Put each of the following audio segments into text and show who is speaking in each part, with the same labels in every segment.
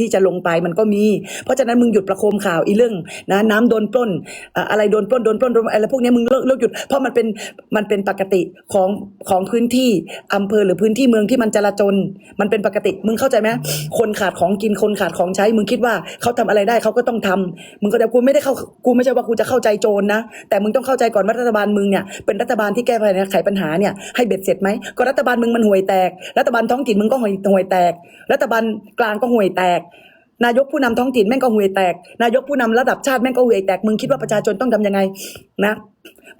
Speaker 1: ที่จะลงไปมันก็มี เพราะฉะนั้นมึงหยุดประโคมข่าวอีเรื่องนะน้ำโดนปล้นอะอะไรโดนปล้นโดนปล้นโดนอะไรพวกนี้มึงเลิกเลิกหยุดเพราะมันเป็นมันเป็นปกติของของพื้นที่อำเภอหรือพื้นที่เมืองที่มันจราจน มันเป็นปกติมึงเข้าใจไหมคนขาดของกินคนขาดของใช้ มึงคิดว่าเขาทำอะไรได้เขาก็ต้องทำมึงก็จะกูไม่ได้เข้ากูไม่ใช่ว่ากูจะเข้าใจโจรนะ แต่มึงต้องเข้าใจก่อนว่ารัฐบาลมึงเนี่ยเป็นรัฐบาลที่แก้ไขปัญหาเนี่ยให้เบ็ดเสร็จไหมก็รัฐบาลมึงมันห่วยแตก รัฐบาลท้องถิ่นมึงก็ห่วยห่วยแตก รัฐบาลกลางก็ห่วยแตกนายกผู้นำท้องถิ่นแม่งก็ห่วยแตก นายกผู้นำระดับชาติแม่งก็ห่วยแตก มึงคิดว่าประชาชนต้องทำยังไงนะ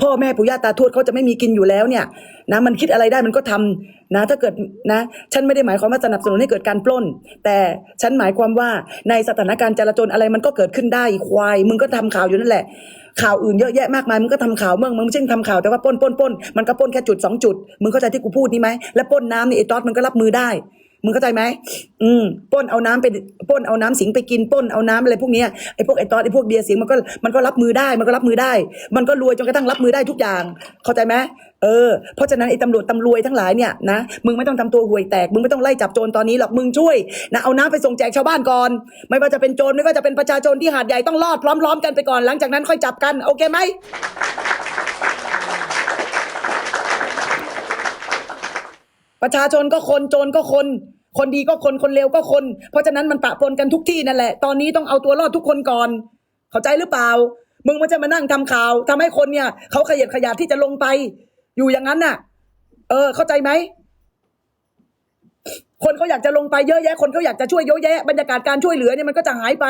Speaker 1: พ่อแม่ปู่ย่าตาทวดเขาจะไม่มีกินอยู่แล้วเนี่ยนะมันคิดอะไรได้มันก็ทำนะถ้าเกิดนะ ฉันไม่ได้หมายความว่าสนับสนุนให้เกิดการปล้น แต่ฉันหมายความว่าในสถานการณ์จราจรอะไรมันก็เกิดขึ้นได้ควาย มึงก็ทำข่าวอยู่นั่นแหละ ข่าวอื่นเยอะแยะมากมายมึงก็ทำข่าวเมืองมึงไม่ใช่ทำข่าวแต่ว่าปล้นปล้นปล้นมันก็ปล้นแค่จุดสองจุดมึงเข้าใจที่กูพูดนี่ไหมและปล้นน้ำนี่ไอ้ตอสมันก็รับมือได้ มึงเข้าใจไหมอืมป้นเอาน้ำไปป้นเอาน้ำสิงไปกินป้นเอาน้ำอะไรพวกนี้ไอ้พวกไอ้ตอสไอ้พวกเบียร์สิงมันก็มันก็รับมือได้มันก็รับมือได้ มันก็รวยจนกระทั่งรับมือได้ทุกอย่าง เข้าใจไหมเออเพราะฉะนั้นไอ้ตำรวจตำรวยทั้งหลายเนี่ยนะมึงไม่ต้องทำตัวห่วยแตก มึงไม่ต้องไล่จับโจรตอนนี้หรอกมึงช่วยนะเอาน้ำไปส่งแจกชาวบ้านก่อน ไม่ว่าจะเป็นโจรไม่ว่าจะเป็นประชาชนที่หาดใหญ่ต้องรอดพร้อม ๆ กันไปก่อนหลังจากนั้นค่อยจับกันโอเคไหมประชาชนก็คนโจรก็คน คนดีก็คนคนเลวก็คน เพราะฉะนั้นมันปะปนกันทุกที่นั่นแหละ ตอนนี้ต้องเอาตัวรอดทุกคนก่อน เข้าใจหรือเปล่า มึงมันจะมานั่งทำข่าวทำให้คนเนี่ย เขาขยันขยาดที่จะลงไป อยู่อย่างนั้นน่ะ เออ เข้าใจไหมคนเขาอยากจะลงไปเยอะแยะ คนเขาอยากจะช่วยเยอะแยะ บรรยากาศการช่วยเหลือเนี่ยมันก็จะหายไป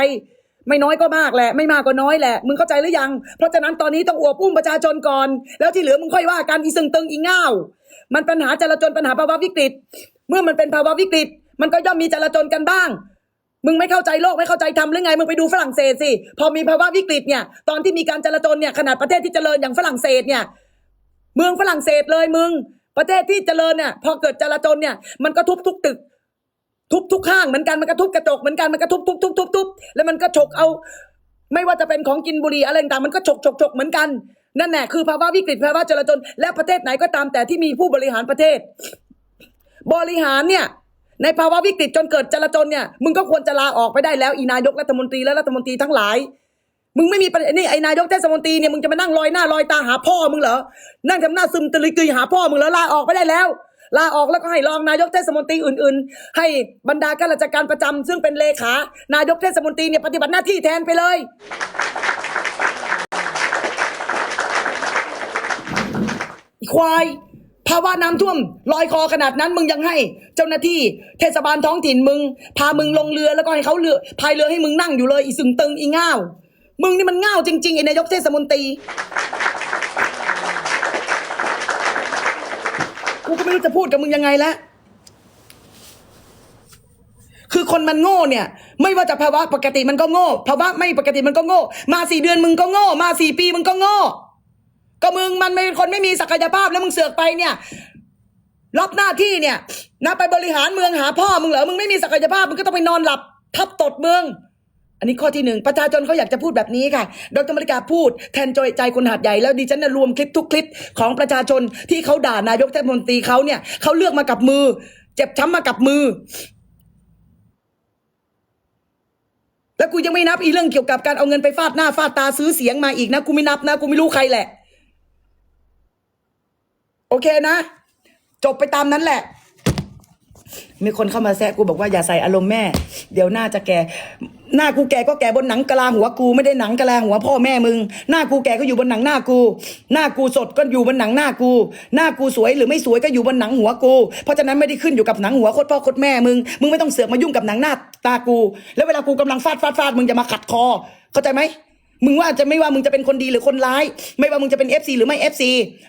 Speaker 1: ไม่น้อยก็มากแหละ ไม่มากก็น้อยแหละ มึงเข้าใจหรือยัง เพราะฉะนั้นตอนนี้ต้องอวบอุ้มประชาชนก่อน แล้วที่เหลือมึงค่อยว่ากันอีซึงตึงอีง่าวมันปัญหาจราจรปัญหาภาวะวิกฤต เมื่อมันเป็นภาวะวิกฤต มันก็ย่อมมีจราจรกันบ้าง มึงไม่เข้าใจโลกไม่เข้าใจทำหรือไง มึงไปดูฝรั่งเศสสิ พอมีภาวะวิกฤตเนี่ย ตอนที่มีการจราจรเนี่ย ขนาดประเทศที่เจริญอย่างฝรั่งเศสเนี่ย เมืองฝรั่งเศสเลยมึง ประเทศที่เจริญเนี่ยพอเกิดจราจรเนี่ย มันก็ทุบทุกตึกทุบทุกข้างเหมือนกันมันก็ทุบกระจกเหมือนกันมันก็ทุบทุบทุบทุบทุบแล้วมันก็ฉกเอา ไม่ว่าจะเป็นของกินบุหรี่อะไรต่างมันก็ฉกฉกฉกเหมือนกัน นั่นแหละคือภาวะวิกฤตภาวะจราจรและประเทศไหนก็ตามแต่ที่มีผู้บริหารประเทศ บริหารเนี่ยในภาวะวิกฤตจนเกิดจราจรเนี่ยมึงก็ควรจะลาออกไปได้แล้วอีนายกรัฐมนตรีและรัฐมนตรีทั้งหลาย มึงไม่มีประเด็นนี่ไอ้นายกเทศมนตรีเนี่ยมึงจะมานั่งลอยหน้าลอยตาหาพ่อมึงเหรอนั่งทำหน้าซึมตะลึกยหาพ่อมึงเหรอลาออกไปได้แล้วลาออกแล้วก็ให้รองนายกเทศมนตรีอื่น ๆ ให้บรรดาข้าราชการประจำซึ่งเป็นเลขานายกเทศมนตรีเนี่ยปฏิบัติหน้าที่แทนไปเลยอีควาย ภาวะน้ำท่วมลอยคอขนาดนั้นมึงยังให้ เจ้าหน้าที่เทศบาลท้องถิ่นมึง พามึงลงเรือแล้วก็ให้เขาเรือพายเรือให้มึงนั่งอยู่เลย อีสึงตึงอีง่าวมึงนี่มันง่าวจริงๆไอ้นายกเทศมนตรีกูก็ไม่รู้จะพูดกับมึงยังไงแล้วคือคนมันโง่เนี่ย ไม่ว่าจะภาวะปกติมันก็โง่ภาวะไม่ปกติมันก็โง่ มาสี่เดือนมึงก็โง่ มาสี่ปีมึงก็โง่ ก็มึงมันเป็นคนไม่มีศักยภาพแล้วมึงเสือกไปเนี่ย รับหน้าที่เนี่ยนะไปบริหารเมืองหาพ่อมึงเหรอมึงไม่มีศักยภาพมึงก็ต้องไปนอนหลับ ทับตดเมือง อันนี้ข้อที่หนึ่งประชาชนเขาอยากจะพูดแบบนี้ค่ะ ดรมริกาพูดแทนจอยใจคนหาดใหญ่แล้วดิฉันน่ะรวมคลิปทุกคลิปของประชาชนที่เขาด่านายกเทศมนตรีเขาเนี่ยเขาเลือกมากับมือ เจ็บช้ำมากับมือแล้วกูยังไม่นับอีเรื่องเกี่ยวกับการเอาเงินไปฟาดหน้าฟาดตาซื้อเสียงมาอีกนะกูไม่นับนะกูไม่รู้ใครแหละ โอเคนะ จบไปตามนั้นแหละ มีคนเข้ามาแซะกูบอกว่าอย่าใส่อารมณ์แม่ เดี๋ยวหน้าจะแก่ หน้ากูแก่ก็แก่บนหนังกะลาหัวกูไม่ได้หนังกะลาหัวพ่อแม่มึง หน้ากูแก่ก็อยู่บนหนังหน้ากู หน้ากูสดก็อยู่บนหนังหน้ากู หน้ากูสวยหรือไม่สวยก็อยู่บนหนังหัวกู เพราะฉะนั้นไม่ได้ขึ้นอยู่กับหนังหัวโคตรพ่อโคตรแม่มึง มึงไม่ต้องเสือกมายุ่งกับหนังหน้าตากู แล้วเวลากูกำลังฟาดฟาดฟาดมึงจะมาขัดคอ เข้าใจไหม มึงว่าจะไม่ว่ามึงจะเป็นคนดีหรือคนร้าย ไม่ว่ามึงจะเป็น FC หรือไม่ FC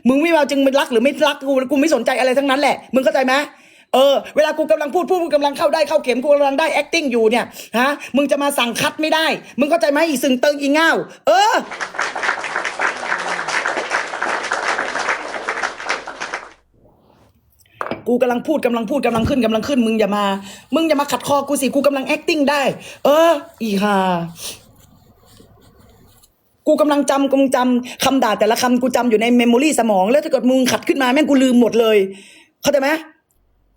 Speaker 1: มึงไม่ว่าจึงเป็นรักหรือไม่รักกูกูไม่สนใจอะไรทั้งนั้นแหละมึงเข้าใจไหมเออเวลากูกำลังพูดพูดกูกำลังเข้าได้เข้าเข็มกูกำลังได้ acting อยู่เนี่ยฮะมึงจะมาสั่งคัดไม่ได้ มึงเข้าใจไหมอีสึงเติงอีง่าวเออกูกำลังพูดกำลังพูดกำลังขึ้นกำลังขึ้น มึงอย่ามา มึงอย่ามาขัดคอกูสิ กูกำลัง acting ได้ เออ อีห่า กูกำลังจำกูจำคำด่าแต่ละคำกูจำอยู่ในเมมโมรีสมอง แล้วถ้าเกิดมึงขัดขึ้นมาแม่งกูลืมหมดเลย เข้าใจไหม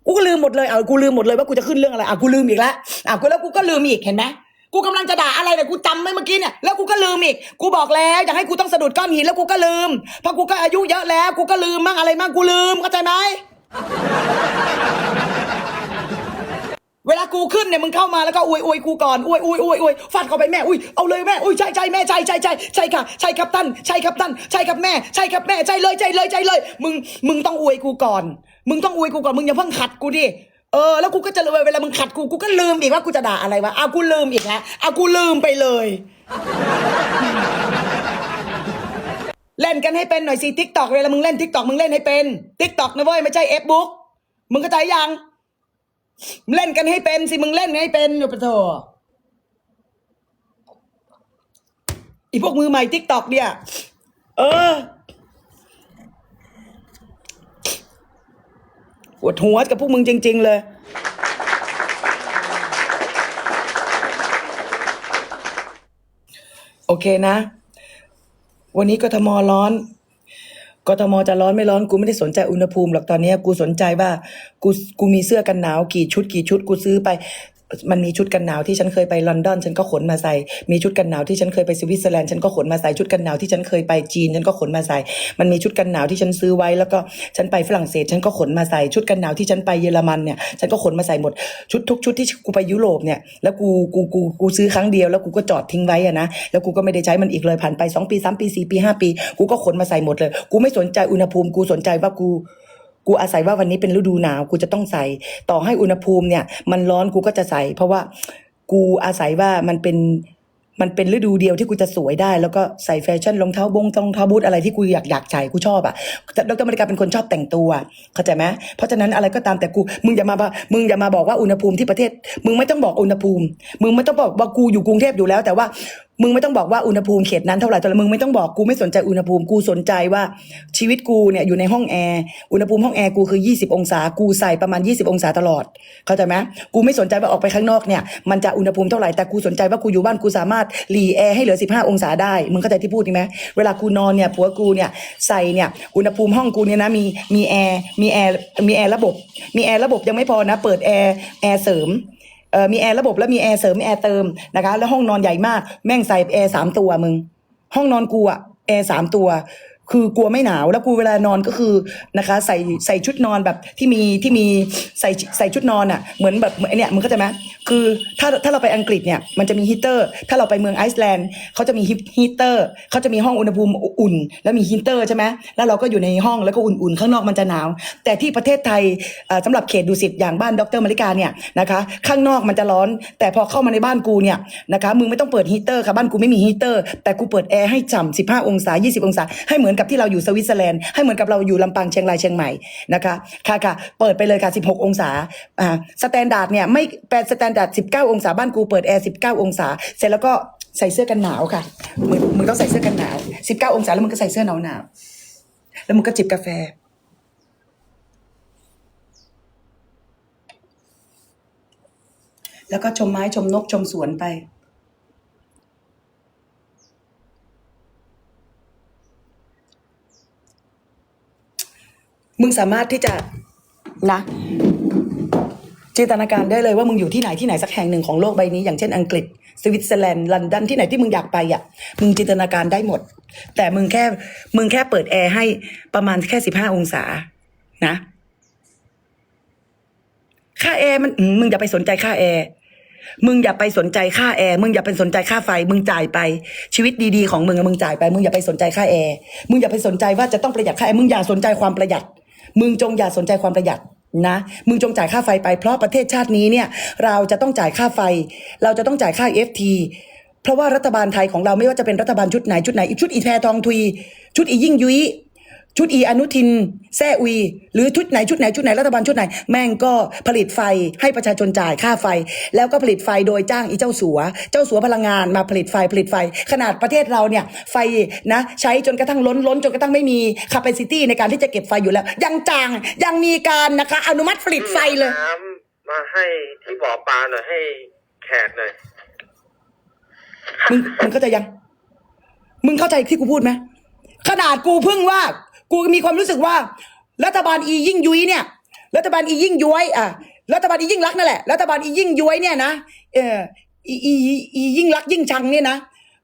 Speaker 1: กูก็ลืมหมดเลยเอากูลืมหมดเลยว่ากูจะขึ้นเรื่องอะไรอะกูลืมอีกแล้วอะกูแล้วกูก็ลืมอีกเห็นไหมกูกำลังจะด่าอะไรเนี่ยกูจำไม่เมื่อกี้เนี่ยแล้วกูก็ลืมอีกกูบอกแล้วอยากให้กูต้องสะดุดก้อนหินแล้วกูก็ลืมเพราะกูก็อายุเยอะแล้ว กูก็ลืมมั่งอะไรมั่งกูลืมเข้าใจไหม เวลากูขึ้นเนี่ยมึงเข้ามาแล้วก็อวยอวยกูก่อนอวยอวยอวยอวยฟาดเข้าไปแม่อุ้ยเอาเลยแม่อุ้ยใช่ใช่แม่ใช่ใช่ใช่ใช่ค่ะใช่ครับท่านใช่ครับท่านใช่ครับแม่ใช่ครับแม่ใช่เลยใช่เลยใช่เลย มึงมึงต้องอวยกูก่อน มึงต้องอวยกูก่อนมึงอย่าเพิ่งขัดกูดิเออแล้วกูก็จะเลยเวลามึงขัดกูกูก็ลืมอีกว่ากูจะด่าอะไรวะอากูลืมอีกแล้วอากูลืมไปเลย เล่นกันให้เป็นหน่อยสิทิกตอกเวลามึงเล่นทิกตอกมึงเล่นให้เป็นทิกตอกนะเว้ยไม่ใช่เอฟบุ๊กมึงเข้าใจยัง เล่นกันให้เป็นสิมึงเล่นให้เป็นอยู่ปะโถอีพวกมือใหม่ทิกตอกเนี่ย เออปวดหัวกับพวกมึงจริง ๆ เลย โอเคนะ วันนี้กทมร้อน กทมจะร้อนไม่ร้อนกูไม่ได้สนใจอุณหภูมิหรอกตอนนี้กูสนใจว่ากูกูมีเสื้อกันหนาวกี่ชุดกี่ชุดกูซื้อไป มันมีชุดกันหนาวที่ฉันเคยไปลอนดอนฉันก็ขนมาใส่ มีชุดกันหนาวที่ฉันเคยไปสวิตเซอร์แลนด์ฉันก็ขนมาใส่ชุดกันหนาวที่ฉันเคยไปจีนฉันก็ขนมาใส่ มันมีชุดกันหนาวที่ฉันซื้อไว้แล้วก็ฉันไปฝรั่งเศสฉันก็ขนมาใส่ชุดกันหนาวที่ฉันไปเยอรมันเนี่ยฉันก็ขนมาใส่หมดชุดทุกชุดที่กูไปยุโรปเนี่ยแล้วกูกูกูกูซื้อครั้งเดียวแล้วกูก็จอดทิ้งไว้อะนะแล้วกูก็ไม่ได้ใช้มันอีกเลยผ่านไปสองปีสามปีสี่ปีห้าปี กูก็ขนมาใส่หมดเลย กูไม่สนใจอุณหภูมิกูสนใจว่ากู กูอาศัยว่าวันนี้เป็นฤดูหนาวกูจะต้องใส่ ต่อให้อุณหภูมิเนี่ย มันร้อนกูก็จะใส่ เพราะว่ากูอาศัยว่ามันเป็นมันเป็นฤดูเดียวที่กูจะสวยได้ แล้วก็ใส่แฟชั่นรองเท้าบงรองเท้าบูทอะไรที่กูอยากอยากใส่กูชอบอะแต่ดรมริกาเป็นคนชอบแต่งตัวเข้าใจไหมเพราะฉะนั้นอะไรก็ตามแต่กูมึงอย่ามามึงอย่ามาบอกว่าอุณหภูมิที่ประเทศ มึงไม่ต้องบอกอุณหภูมิ มึงไม่ต้องบอกว่ากูอยู่กรุงเทพอยู่แล้ว แต่ว่า มึงไม่ต้องบอกว่าอุณหภูมิเขตนั้นเท่าไหร่แต่ละมึงไม่ต้องบอกกูไม่สนใจอุณหภูมิกูสนใจว่าชีวิตกูเนี่ยอยู่ในห้องแอร์อุณหภูมิห้องแอร์กูคือ 20 องศา กูใส่ประมาณ 20 องศาตลอดเข้าใจไหมกูไม่สนใจว่าออกไปข้างนอกเนี่ยมันจะอุณหภูมิเท่าไหร่แต่กูสนใจว่ากูอยู่บ้านกูสามารถหลีแอร์ให้เหลือ 15 องศาได้มึงเข้าใจที่พูดไหมเวลากูนอนเนี่ยผัวกูเนี่ยใส่เนี่ยอุณหภูมิห้องกูเนี่ยนะมีมีแอร์มีแอร์มีแอร์ระบบ มีแอร์ระบบยังไม่พอนะ เปิดแอร์แอร์เสริม มีแอร์ระบบแล้วมีแอร์เสริมแอร์เติมนะคะ แล้วห้องนอนใหญ่มาก แม่งใส่แอร์สามตัวมึง ห้องนอนกูอะแอร์สามตัว คือกลัวไม่หนาวแล้วกูเวลานอนก็คือนะคะ ใส่ใส่ชุดนอนแบบที่มีที่มีใส่ใส่ชุดนอนอะเหมือนแบบไอเนี่ยมึงเข้าใจไหมคือถ้าถ้าเราไปอังกฤษเนี่ยมันจะมีฮีเตอร์ ถ้าเราไปเมืองไอซ์แลนด์เขาจะมีฮีเตอร์เขาจะมีห้องอุณหภูมิอุ่น แล้วมีฮีเตอร์ใช่ไหมแล้วเราก็อยู่ในห้องแล้วก็อุ่นๆ ข้างนอกมันจะหนาว แต่ที่ประเทศไทยเอ่อสำหรับเขตดุสิตอย่างบ้านดรมาริกาเนี่ยนะคะข้างนอกมันจะร้อน แต่พอเข้ามาในบ้านกูเนี่ยนะคะมึงไม่ต้องเปิดฮีเตอร์ค่ะบ้านกูไม่มีฮีเตอร์แต่กูเปิดแอร์ให้จ่ำ15 องศา 20 องศาให้เหมือนกับที่เราอยู่สวิตเซอร์แลนด์ให้เหมือนกับเราอยู่ลำปางเชียงรายเชียงใหม่นะคะค่ะค่ะเปิดไปเลยค่ะ 16 องศาอ่าสแตนดาร์ดเนี่ยไม่แปดสแตนดาร์ด19 องศาบ้านกูเปิดแอร์19 องศา เสร็จแล้วก็ใส่เสื้อกันหนาวค่ะมึงมึงต้องใส่เสื้อกันหนาว 19 องศาแล้วมึงก็ใส่เสื้อหนาวหนาวแล้วมึงก็จิบกาแฟแล้วก็ชมไม้ชมนกชมสวนไป มึงสามารถที่จะนะ จินตนาการได้เลยว่ามึงอยู่ที่ไหนที่ไหนสักแห่งหนึ่งของโลกใบนี้ อย่างเช่นอังกฤษสวิตเซอร์แลนด์ลอนดอนที่ไหนที่มึงอยากไปอะมึงจินตนาการได้หมด แต่มึงแค่มึงแค่เปิดแอร์ให้ประมาณแค่สิบห้าองศา นะ ค่าแอร์มันมึงอย่าไปสนใจค่าแอร์มึงอย่าไปสนใจค่าแอร์มึงอย่าไปสนใจค่าไฟ มึงจ่ายไปชีวิตดีๆของมึงมึงจ่ายไป มึงอย่าไปสนใจค่าแอร์มึงอย่าไปสนใจว่าจะต้องประหยัดค่าแอร์มึงอย่าสนใจความประหยัด มึงจงอย่าสนใจความประหยัดนะ มึงจงจ่ายค่าไฟไปเพราะประเทศชาตินี้เนี่ย เราจะต้องจ่ายค่าไฟ เราจะต้องจ่ายค่า FT เพราะว่ารัฐบาลไทยของเราไม่ว่าจะเป็นรัฐบาลชุดไหนชุดไหนชุดอีแพทองทุย ชุดอียิ่งยุ้ย ชุดอีอนุทิน แซ่อุย หรือชุดไหนชุดไหนชุดไหนรัฐบาลชุดไหน แม่งก็ผลิตไฟให้ประชาชนจ่ายค่าไฟ แล้วก็ผลิตไฟโดยจ้างอีเจ้าสัว เจ้าสัวพลังงานมาผลิตไฟผลิตไฟ ขนาดประเทศเราเนี่ย ไฟนะใช้จนกระทั่งล้นล้นจนกระทั่งไม่มี capacity ในการที่จะเก็บไฟอยู่แล้ว ยังจ้างยังมีการนะคะ อนุมัติผลิตไฟเลย
Speaker 2: น้ำมาให้ที่บ่อปลาหน่อยให้แขกหน่อย
Speaker 1: มึงมึงเข้าใจยัง มึงเข้าใจที่กูพูดไหมขนาดกูเพิ่งว่า กูมีความรู้สึกว่า รัฐบาลอียิ่งยุ้ยเนี่ย รัฐบาลอียิ่งย้วยอะรัฐบาลอียิ่งรักนั่นแหละรัฐบาลอียิ่งย้วยเนี่ยนะเอออีอีอียิ่งรักยิ่งชังเนี่ยนะ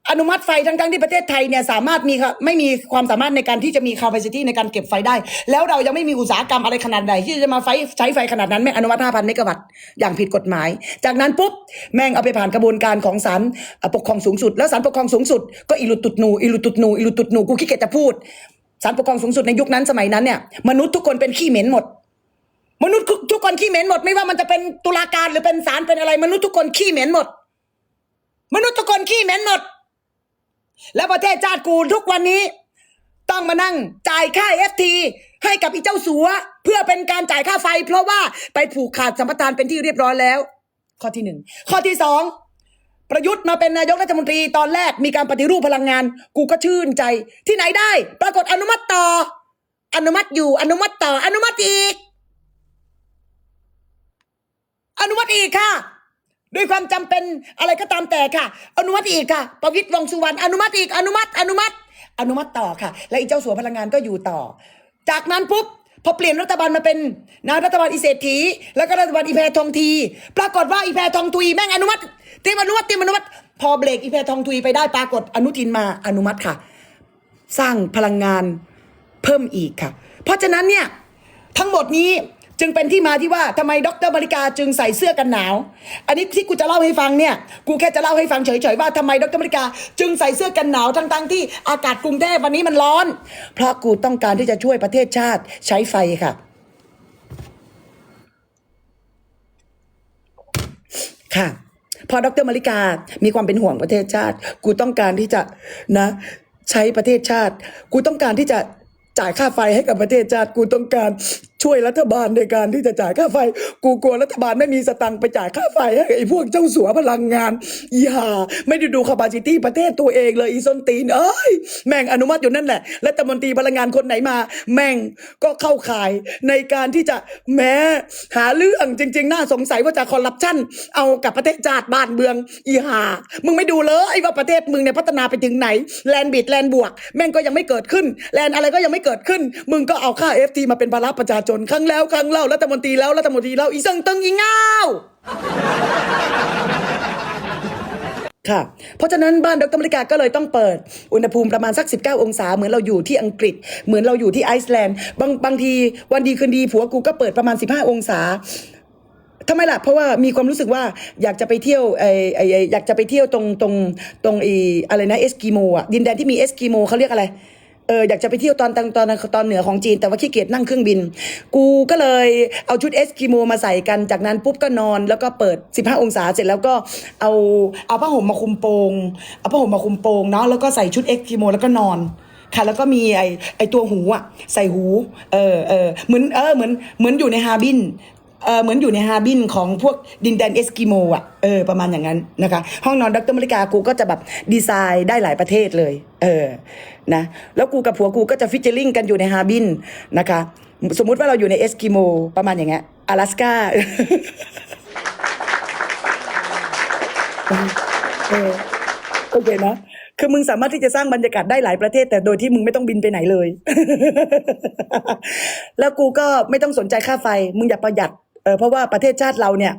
Speaker 1: อนุมัติไฟทั้งทั้งๆที่ประเทศไทยเนี่ยสามารถมีครับไม่มีความสามารถในการที่จะมี capacity ในการเก็บไฟได้ แล้วเรายังไม่มีอุตสาหกรรมอะไรขนาดใดที่จะมาไฟใช้ไฟขนาดนั้นแม่อนุมัติ5,000เมกะวัตต์อย่างผิดกฎหมาย จากนั้นปุ๊บแม่งเอาไปผ่านกระบวนการของศาลปกครองสูงสุด แล้วศาลปกครองสูงสุดก็อิลุตุดนูอิลุตุดนูอิลุตุดนูกูขี้เกียจจะพูด ศาลปกครองสูงสุดในยุคนั้นสมัยนั้นเนี่ยมนุษย์ทุกคนเป็นขี้เหม็นหมด มนุษย์ทุกคนขี้เหม็นหมด ไม่ว่ามันจะเป็นตุลาการหรือเป็นศาลเป็นอะไร มนุษย์ทุกคนขี้เหม็นหมด มนุษย์ทุกคนขี้เหม็นหมด แล้วประเทศชาติกูทุกวันนี้ ต้องมานั่งจ่ายค่าเอฟทีให้กับอีเจ้าสัว เพื่อเป็นการจ่ายค่าไฟ เพราะว่าไปผูกขาดสัมปทานเป็นที่เรียบร้อยแล้ว ข้อที่หนึ่งข้อที่สอง ประยุทธ์มาเป็นนายกรัฐมนตรีตอนแรกมีการปฏิรูปพลังงาน กูก็ชื่นใจ ที่ไหนได้ ปรากฏอนุมัติต่อ อนุมัติอยู่ อนุมัติต่อ อนุมัติอีก อนุมัติอีกค่ะ ด้วยความจำเป็นอะไรก็ตามแต่ค่ะ อนุมัติอีกค่ะประวิตรวงสุวรรณอนุมัติอีกอนุมัติ อนุมัติ อนุมัติต่อค่ะ และอีเจ้าสัวพลังงานก็อยู่ต่อ จากนั้นปุ๊บ พอเปลี่ยนรัฐบาลมาเป็นนะรัฐบาลอิเศรษฐีแล้วก็รัฐบาลอีแพรทองที ปรากฏว่าอีแพรทองทุยแม่งอนุมัติเตรียมอนุมัติเตรียมอนุมัติพอเบรกอีแพรทองทุยไปได้ปรากฏอนุทินมาอนุมัติค่ะ สร้างพลังงานเพิ่มอีกค่ะ เพราะฉะนั้นเนี่ยทั้งหมดนี้ จึงเป็นที่มาที่ว่าทำไมดรมาริกาจึงใส่เสื้อกันหนาว อันนี้ที่กูจะเล่าให้ฟังเนี่ยกูแค่จะเล่าให้ฟังเฉยๆว่าทำไมดรมาริกา จึงใส่เสื้อกันหนาวทั้งๆที่อากาศกรุงเทพวันนี้มันร้อน เพราะกูต้องการที่จะช่วยประเทศชาติใช้ไฟค่ะ ค่ะ พอดรมาริกามีความเป็นห่วงประเทศชาติ กูต้องการที่จะนะ ใช้ประเทศชาติ กูต้องการที่จะจ่ายค่าไฟให้กับประเทศชาติ กูต้องการ ช่วยรัฐบาลในการที่จะจ่ายค่าไฟ กูกลัวรัฐบาลไม่มีสตังค์ไปจ่ายค่าไฟให้ไอ้พวกเจ้าสัวพลังงานอีห่าไม่ได้ดูคาปาซิตี้ประเทศตัวเองเลยอีส้นตีนเอ้ยแม่งอนุมัติอยู่นั่นแหละรัฐมนตรีพลังงานคนไหนมา แม่งก็เข้าข่ายในการที่จะแม้หาเรื่องจริง ๆ น่าสงสัยว่าจะคอร์รัปชันเอากับประเทศชาติบ้านเมืองอีหามึงไม่ดูเลยว่าประเทศมึงเนี่ยพัฒนาไปถึงไหนแลนบิดแลนบวก แม่งก็ยังไม่เกิดขึ้น แลนอะไรก็ยังไม่เกิดขึ้น มึงก็เอาค่า FT มาเป็นภาระประชาชนครั้งแล้วครั้งเล่ารัฐมนตรีแล้วรัฐมนตรีแล้วอีสังตึงอีเงาค่ะ เพราะฉะนั้นบ้านดรมริกาก็เลยต้องเปิด อุณหภูมิประมาณสัก 19 องศา เหมือนเราอยู่ที่อังกฤษ เหมือนเราอยู่ที่ไอซ์แลนด์บางบางทีวันดีคืนดีผัวกูก็เปิดประมาณ 15 องศาทำไมล่ะเพราะว่ามีความรู้สึกว่าอยากจะไปเที่ยวไอไอไอ้อยากจะไปเที่ยวตรงตรงตรงไออะไรนะเอสกิโมอะดินแดนที่มีเอสกิโมเขาเรียกอะไร เอออยากจะไปเที่ยวตอนตอนตอนตอนเหนือของจีน แต่ว่าขี้เกียจนั่งเครื่องบิน กูก็เลยเอาชุดเอสกิโมมาใส่กันจากนั้นปุ๊บก็นอนแล้วก็เปิด 15 องศาเสร็จแล้วก็เอาเอาผ้าห่มมาคลุมโปงเอาผ้าห่มมาคลุมโปงเนาะแล้วก็ใส่ชุดเอสกิโมแล้วก็นอนค่ะแล้วก็มีไอไอตัวหูอะใส่หู เออเออเหมือนเออเหมือนเหมือนอยู่ในฮาร์บิน เออเหมือนอยู่ในฮาบินของพวกดินแดนเอสกิโมอะเออประมาณอย่างนั้นนะคะ ห้องนอนดรมริกากูก็จะแบบดีไซน์ได้หลายประเทศเลยเออนะแล้วกูกับผัวกูก็จะฟิชเชอร์ลิงกันอยู่ในฮาบินนะคะ สมมุติว่าเราอยู่ในเอสกิโมประมาณอย่างเงี้ยอลาสกาเออโอเคนะคือมึงสามารถที่จะสร้างบรรยากาศได้หลายประเทศ แต่โดยที่มึงไม่ต้องบินไปไหนเลย แล้วกูก็ไม่ต้องสนใจค่าไฟ มึงอย่าประหยัด เออเพราะว่าประเทศชาติเราเนี่ย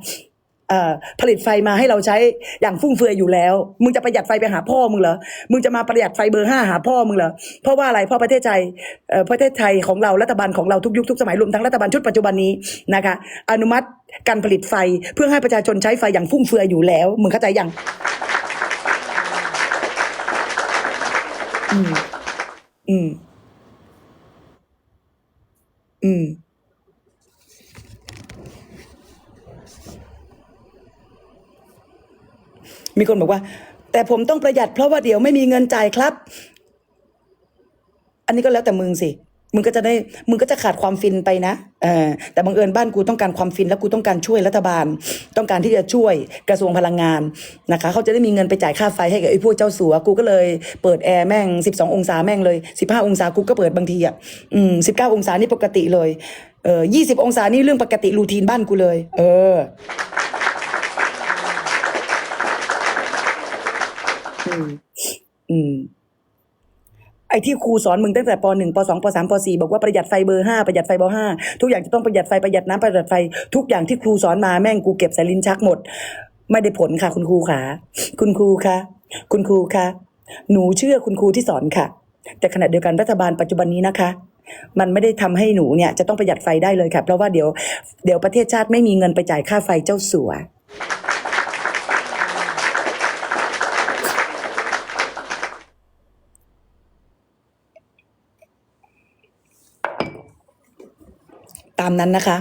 Speaker 1: ผลิตไฟมาให้เราใช้อย่างฟุ่มเฟือยอยู่แล้ว มึงจะประหยัดไฟไปหาพ่อมึงเหรอ มึงจะมาประหยัดไฟเบอร์ห้าหาพ่อมึงเหรอ เพราะว่าอะไร เพราะประเทศไทยเอ่อประเทศไทยของเรา รัฐบาลของเราทุกยุคทุกสมัยรวมทั้งรัฐบาลชุดปัจจุบันนี้นะคะ อนุมัติการผลิตไฟเพื่อให้ประชาชนใช้ไฟอย่างฟุ่มเฟือยอยู่แล้ว มึงเข้าใจยังอืม อืม อืม มีคนบอกว่า แต่ผมต้องประหยัดเพราะว่าเดี๋ยวไม่มีเงินจ่ายครับ อันนี้ก็แล้วแต่มึงสิมึงก็จะได้มึงก็จะขาดความฟินไปนะเออแต่บังเอิญบ้านกูต้องการความฟิน แล้วกูต้องการช่วยรัฐบาล ต้องการที่จะช่วยกระทรวงพลังงานนะคะ เขาจะได้มีเงินไปจ่ายค่าไฟให้กับไอ้พวกเจ้าสัวกูก็เลยเปิดแอร์แม่งสิบสององศาแม่งเลยสิบห้าองศากูก็เปิดบางทีอะอืมสิบเก้าองศานี่ปกติเลยเออยี่สิบองศานี่เรื่องปกติรูทีนบ้านกูเลย เออ อืม อืม ไอ้ที่ครูสอนมึงตั้งแต่ปหนึ่งปสองปสามปสี่บอกว่าประหยัดไฟเบอร์ห้าประหยัดไฟเบอร์ห้าทุกอย่างจะต้องประหยัดไฟประหยัดน้ำประหยัดไฟ ทุกอย่างที่ครูสอนมาแม่งกูเก็บใส่ลิ้นชักหมด ไม่ได้ผลค่ะ คุณครูขาคุณครูคะคุณครูคะหนูเชื่อคุณครูที่สอนค่ะ แต่ขณะเดียวกันรัฐบาลปัจจุบันนี้นะคะมันไม่ได้ทำให้หนูเนี่ยจะต้องประหยัดไฟได้เลยค่ะเพราะว่าเดี๋ยว เดี๋ยวประเทศชาติไม่มีเงินไปจ่ายค่าไฟเจ้าสัว ตามนั้นนะคะ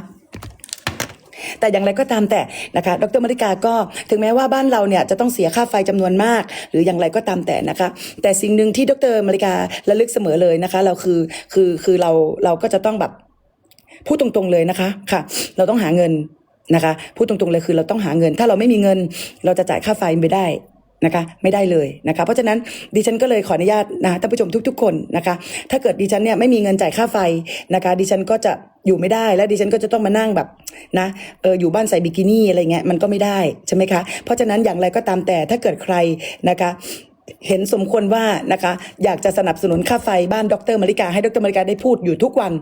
Speaker 1: แต่อย่างไรก็ตามแต่นะคะ ดรมริกาก็ถึงแม้ว่าบ้านเราเนี่ยจะต้องเสียค่าไฟจำนวนมาก หรืออย่างไรก็ตามแต่นะคะ แต่สิ่งหนึ่งที่ดรมริการะลึกเสมอเลยนะคะ เราคือคือคือเราเราก็จะต้องแบบพูดตรงๆเลยนะคะค่ะ เราต้องหาเงินนะคะพูดตรงๆเลยคือเราต้องหาเงิน ถ้าเราไม่มีเงิน เราจะจ่ายค่าไฟไม่ได้ นะคะไม่ได้เลยนะคะเพราะฉะนั้นดิฉันก็เลยขออนุญาตนะท่านผู้ชมทุก ๆ คนนะคะถ้าเกิดดิฉันเนี่ยไม่มีเงินจ่ายค่าไฟนะคะดิฉันก็จะอยู่ไม่ได้และดิฉันก็จะต้องมานั่งแบบนะเอออยู่บ้านใส่บิกินี่อะไรเงี้ยมันก็ไม่ได้ใช่ไหมคะเพราะฉะนั้นอย่างไรก็ตามแต่ถ้าเกิดใครนะคะเห็นสมควรว่านะคะอยากจะสนับสนุนค่าไฟบ้านดรมาริกาให้ดรมาริกาได้พูดอยู่ทุกวัน